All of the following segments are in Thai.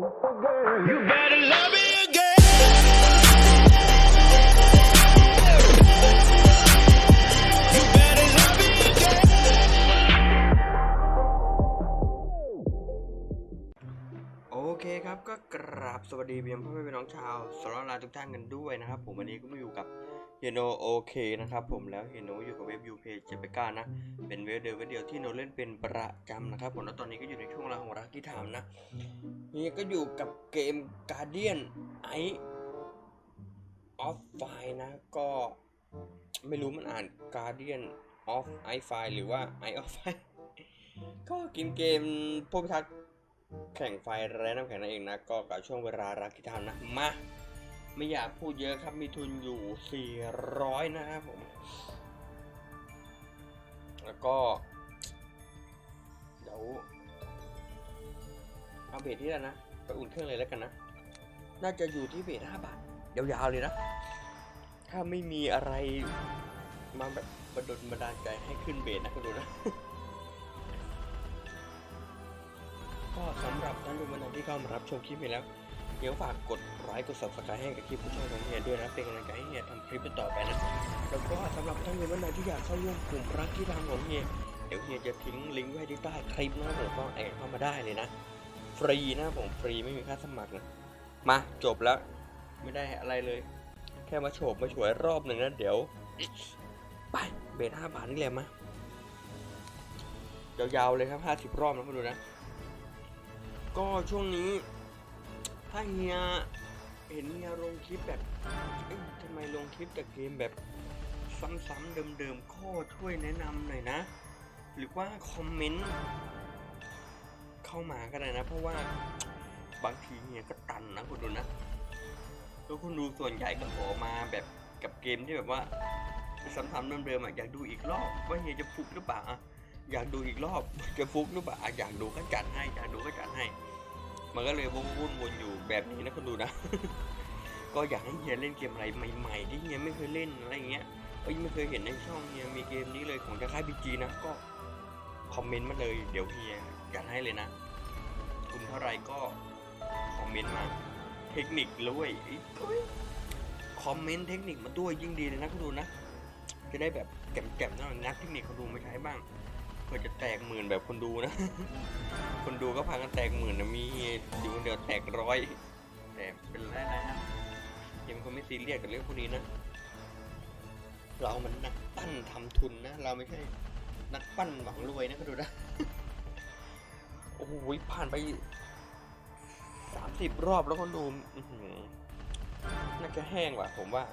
โอเคครับก็กราบสวัสดีเพียงพ่อแม่พี่น้องชาวสารลาทุกท่านกันด้วยนะครับ ผมวันนี้ก็มาอยู่กับเฮโนโอเคนะครับผมแล้วเฮโนอยู่กับเว็บยูเพจเจเปก้านะ เป็นเว็บเดียวเว็บเดียวที่โนเล่นเป็นประจำนะครับผมแล้วตอนนี้ก็อยู่ในช่วงเวลาของรักที่ถามนะ นี่ก็อยู่กับเกม Guardian Eye of f i นะ ก็ไม่รู้มันอ่าน Guardian of Eye Fire หรือว่า Eye of f i ก็กินเกมพวกพิทักษ์แข่งไฟแรงน้ำแข็งนั่นเองนะ ก็กับช่วงเวลารักที่ทำนะ มา ไม่อยากพูดเยอะครับมีทุนอยู่ 400 นะครับผม แล้วก็ เดี๋ยว เอาเบรที่แล้วนะ ไปอุ่นเครื่องเลยแล้วกันนะ น่าจะอยู่ที่เบร5บาทยาวๆเลยนะ ถ้าไม่มีอะไรมาแบบประดลบันดาลใจให้ขึ้นเบรนะคุณดูนะ ก็สำหรับท่านผู้ชมที่เข้ามารับชมคลิปนี้แล้วเดี๋ยวฝากกดไลค์กด subscribe ให้กับคลิปผู้ชมของเฮียด้วยนะเป็นกำลังใจให้เฮียทำคลิปต่อไปนะแล้วก็สำหรับท่านผู้ชมที่อยากเข้าร่วมกลุ่มรักที่ทำของเฮียเดี๋ยวเฮียจะทิ้งลิงก์ไว้ที่ใต้คลิปนะครับผมก็แอบเข้ามาได้เลยนะ ฟรีนะผมฟรีไม่มีค่าสมัครนะมาจบแล้ว ไม่ได้อะไรเลย แค่มาโฉบมาฉวยรอบหนึ่งนะเดี๋ยว ไปเบสห้าบาทนี่แหละมายาวๆเลยครับห้าสิบรอบนะคุณดูนะ ก็ช่วงนี้ ถ้าเฮียเห็นเฮียลงคลิปแบบทำไมลงคลิปแต่เกมแบบซ้ำๆเดิมๆข้อช่วยแนะนำหน่อยนะ หรือว่าคอมเมนต์ เข้ามาก็ได้นะ เพราะว่าบางทีเฮียก็ตันนะคุณดูนะแล้วคุณดูส่วนใหญ่ก็ขอมาแบบกับเกมที่แบบว่าซ้ำๆเดิมๆอะอยากดูอีกรอบว่าเฮียจะฟุกหรือเปล่าอะอยากดูอีกรอบจะฟุกหรือเปล่าอยากดูก็จัดให้อยากดูก็จัดให้ มันก็เลยวุ่นวนอยู่แบบนี้นะคุณดูนะ ก็อยากให้เฮียเล่นเกมอะไรใหม่ ๆ ที่เฮียไม่เคยเล่นอะไรอย่างเงี้ยเอ้ยไม่เคยเห็นในช่องเฮียมีเกมนี้เลยของจะค่ายพีจีนะก็คอมเมนต์มาเลยเดี๋ยวเฮีย จัดให้เลยนะ คุณเท่าไรก็คอมเมนต์มาเทคนิคด้วยเอ้ยคอมเมนต์เทคนิคมาด้วยยิ่งดีเลยนะคุณดูนะ จะได้แบบแจ่มๆนะนักเทคนิคเขาดูมาใช้บ้างเพื่อจะแตกหมื่นแบบคนดูนะ คนดูก็พากันแตกหมื่นนะมีอยู่คนเดียวแตกร้อย แต่เป็นไรนะฮะยังคนไม่ซีเรียสกับเรื่องพวกนี้นะ เรามันนักปั้นทำทุนนะ เราไม่ใช่นักปั้นหวังรวยนะก็ดูนะ โอ้โหผ่านไปสามสิบรอบแล้วคนดูน่าจะแห้งว่ะผมว่า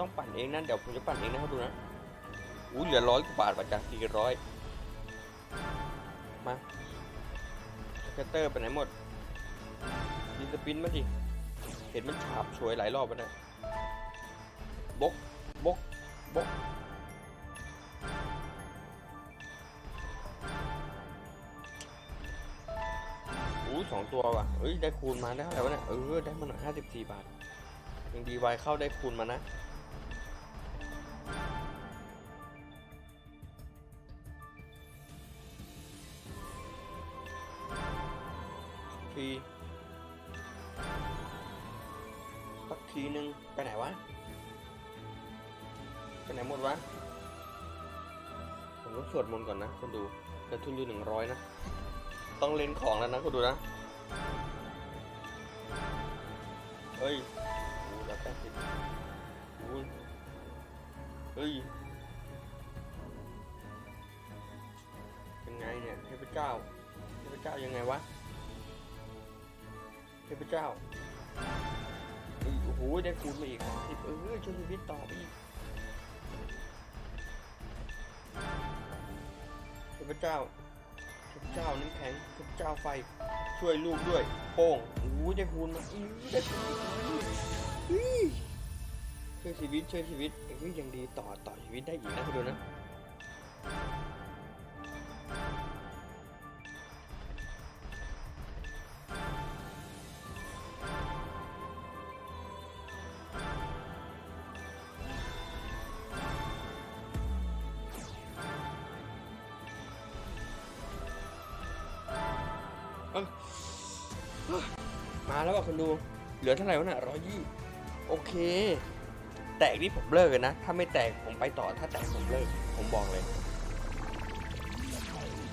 ต้องปั่นเองนะเดี๋ยวผมจะปั่นเองนะเขาดูนะอุ้เหลือร้อยกว่าบาทว่ะจากสี่ร้อยมาสเกตเตอร์ไปไหนหมดดีสปินมาสิเห็นมันฉาบสวยหลายรอบแล้วนะบกบกบกอู้สองตัวว่ะเอ้ยได้คูณมาได้เท่าไหร่วะเนี่ยเออได้มาหน่อยห้าสิบสี่บาทยังดีไวเข้าได้คูณมานะ ทีสักทีนึง ไปไหนวะ ไปไหนหมดวะ ผมต้องสวดมนต์ก่อนนะคนดูแต่ทุนอยู่หนึ่งร้อยนะ ต้องเล่นของแล้วนะคนดูนะ เฮ้ยโอ้แล้วแปดสิบโอ้ยเฮ้ยยังไงเนี่ยเทพเจ้าเทพเจ้ายังไงวะ เป็พเจ้าโอ้โหได้คูณมาอีกสิบเออช่วยชีวิตต่อไปอีกเทพเจ้าเทพเจ้าน้ำแข็งเทพเจ้าไฟช่วยลูกด้วย โป่งโอ้โหได้คูณมาอีกได้คูณช่วยชีวิตช่วยชีวิตเอ้ยยังดีต่อต่อชีวิตได้อีกนะคุณดูนะ มาแล้วว่ะคุณดู เหลือเท่าไหร่วะน่ยร้อยยี่โอเค แตกนี่ผมเลิกเลยนะ ถ้าไม่แตกผมไปต่อ ถ้าแตกผมเลิก ผมบอกเลย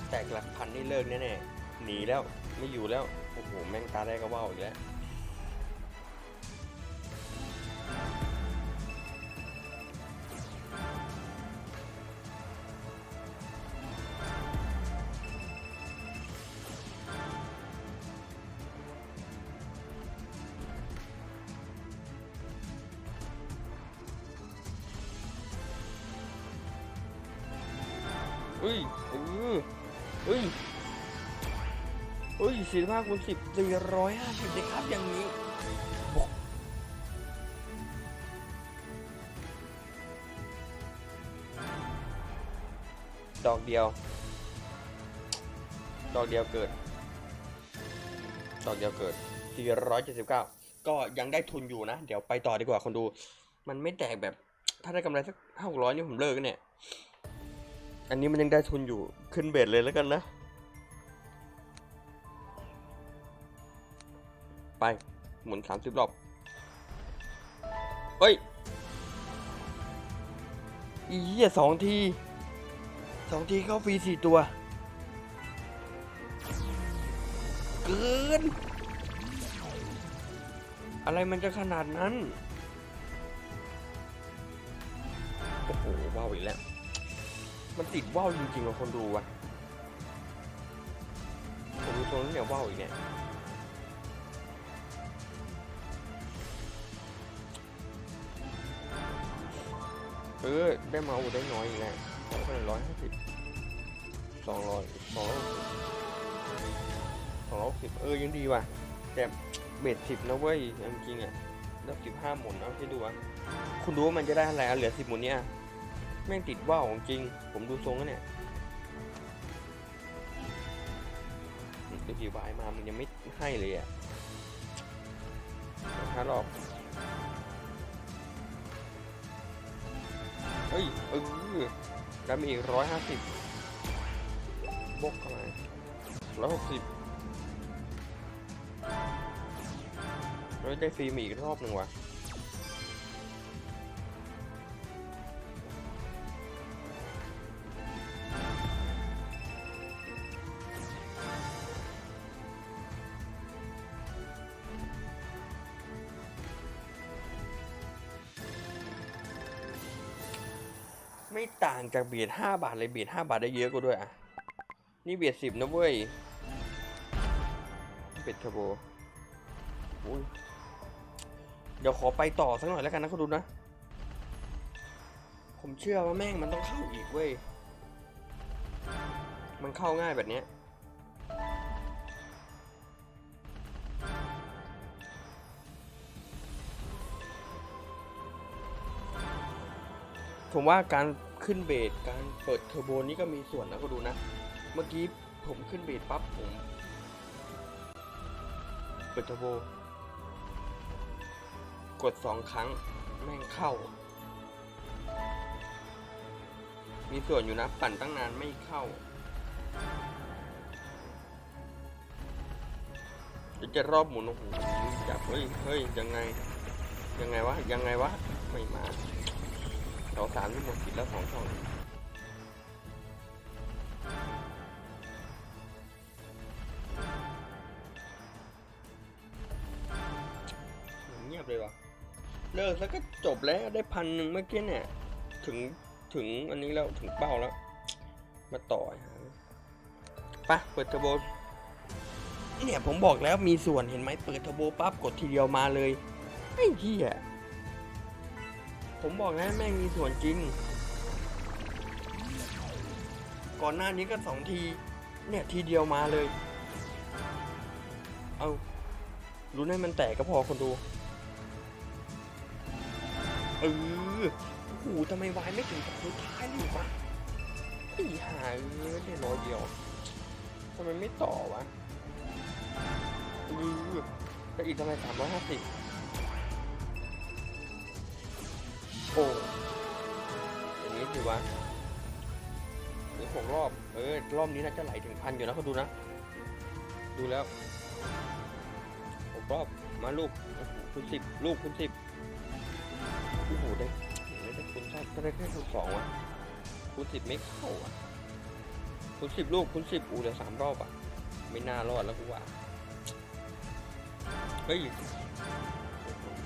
แตกหลักพันนี่เลิกแน่ๆ หนีแล้ว ไม่อยู่แล้ว โอ้โห แม่งตาได้ก็ว่าวอีกแล้ว ฮ้ยเออเฮ้ยเฮ้ยสี่ห้าคูณสิบสี่ร้อยห้าสิบเลยครับอย่างนี้บอกดอกเดียว ดอกเดียวเกิด ดอกเดียวเกิด 479 ก็ยังได้ทุนอยู่นะ เดี๋ยวไปต่อดีกว่าคนดู มันไม่แตกแบบ ถ้าได้กำไรสักห้าหกร้อยนี่ผมเลิกแล้วเนี่ย อันนี้มันยังได้ทุนอยู่ขึ้นเบสเลยแล้วกันนะ ไป หมุนสามสิบรอบ เฮ้ย อีเหี้ยสองทีสองทีเข้าฟรีสี่ตัว เกิน อะไรมันจะขนาดนั้น โอ้โหว้าวอีกแล้ว มันติดว่าวจริงๆกับคนดูว่ะผมดูตรงนี้เนี่ยว่าวอีกเนี่ยเออได้มาส์ได้น้อยอีกแล้วสองพันร้อยห้าสิบสองร้อยสองร้อยสองร้อยสิบเออยังดีว่ะ แต่เบ็ดสิบนะเว้ยจริงๆอะแล้วสิบห้าหมุนเอาที่ดูอะคุณดูว่ามันจะได้อะไรอะเหลือสิบหมุนเนี่ย แม่งติดว่าวของจริง ผมดูทรงแล้วเนี่ยดูกี่วายมา มันยังไม่ให้เลยอะห้ารอบ เฮ้ย เออแล้มีอีกร้อยห้าสิบบกเข้ามร้อยหกสิบแล้วได้ฟรีมาอีกรอบหนึ่งว่ะ ไม่ต่างจากเบียดห้าบาทเลยเบียดห้าบาทได้เยอะกว่าด้วยอะ นี่เบียดสิบนะเว้ยเบียดเทอร์โบเดี๋ยวขอไปต่อสักหน่อยแล้วกันนะคุณดูนะ ผมเชื่อว่าแม่งมันต้องเข้าอีกเว้ย มันเข้าง่ายแบบนี้ผมว่าการ ขึ้นเบสการเปิดเทอร์โบนี่ก็มีส่วนนะก็ดูนะ เมื่อกี้ผมขึ้นเบสปั๊บผมเปิดเทอร์โบ กดสองครั้งแม่งเข้า มีส่วนอยู่นะปั่นตั้งนานไม่เข้าเดี๋ยวจะรอบหมุนโอ้โหจับเฮ้ยเฮ้ยยังไง ยังไงวะ ยังไงวะ ไม่มา เราสามที่หมดสิทธิ์แล้วสองช่องเงียบเลยวะเลิกแล้วก็จบแล้วได้พันหนึ่งเมื่อกี้เนี่ย ถึงถึงอันนี้แล้วถึงเป้าแล้ว มาต่อไปเปิดเทอร์โบเนี่ยผมบอกแล้วมีส่วนเห็นไหมเปิดเทอร์โบปั๊บกดทีเดียวมาเลยไอ้เหี้ย ผมบอกแล้วแม่งมีส่วนจริง ก่อนหน้านี้ก็สองที เนี่ยทีเดียวมาเลย เอารู้ให้มันแตกก็พอคนดูเออโอ้โหทำไมวายไม่ถึงกับสุดท้ายเลยวะไอ้ห่าเอ้ยเนี่ยน้อยเดียวทำไมไม่ต่อวะเออแต่อีกทำไมสามร้อยห้าสิบ โอ้อย่างนี้สิวะหรือหกรอบ เออ รอบนี้น่าจะไหลถึงพันอยู่นะเขาดูนะ ดูแล้วหกรอบ มาลูกคุณสิบลูกคุณสิบโอ้โหได้ไม่ได้คุณชาติก็ได้แค่คุณสองวะคุณสิบไม่เข้าอะคุณสิบลูกคุณสิบอูเหลือสามรอบอะ ไม่น่ารอดแล้วกูว่า เฮ้ย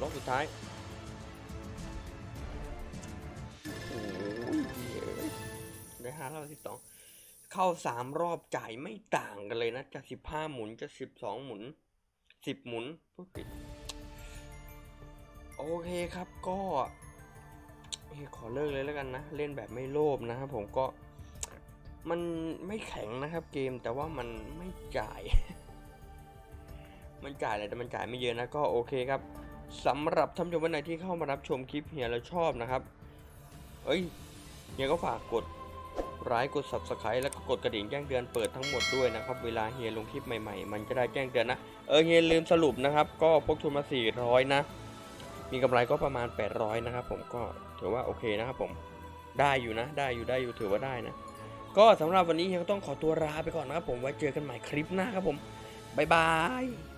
รอบสุดท้าย โอ้ยได้ห้ารอบสิบสองเข้าสามรอบจ่ายไม่ต่างกันเลยนะจากสิบห้าหมุนจะสิบสองหมุนสิบหมุนพูดผิดโอเคครับก็ขอเลิกเลยแล้วกันนะ เล่นแบบไม่โลภนะครับผมก็มันไม่แข็งนะครับเกมแต่ว่ามันไม่จ่าย มันจ่ายแหละแต่มันจ่ายไม่เยอะนะก็โอเคครับสำหรับท่านผู้ชมวันไหนที่เข้ามารับชมคลิปเฮียแล้วชอบนะครับ อ้ยเฮียก็ฝากกดไลค์กด subscribe แล้วก็กดกระดิ่งแจ้งเตือนเปิดทั้งหมดด้วยนะครับ เวลาเฮียลงคลิปใหม่ๆ มันจะได้แจ้งเตือนนะ เออเฮียลืมสรุปนะครับ ก็พกทุนมา 400 นะ มีกำไรก็ประมาณ 800 นะครับผมก็ถือว่าโอเคนะครับผมได้อยู่นะ ได้อยู่ได้อยู่ถือว่าได้นะ ก็สำหรับวันนี้เฮียก็ต้องขอตัวลาไปก่อนนะครับผมไว้เจอกันใหม่คลิปหน้าครับผมบ๊ายบาย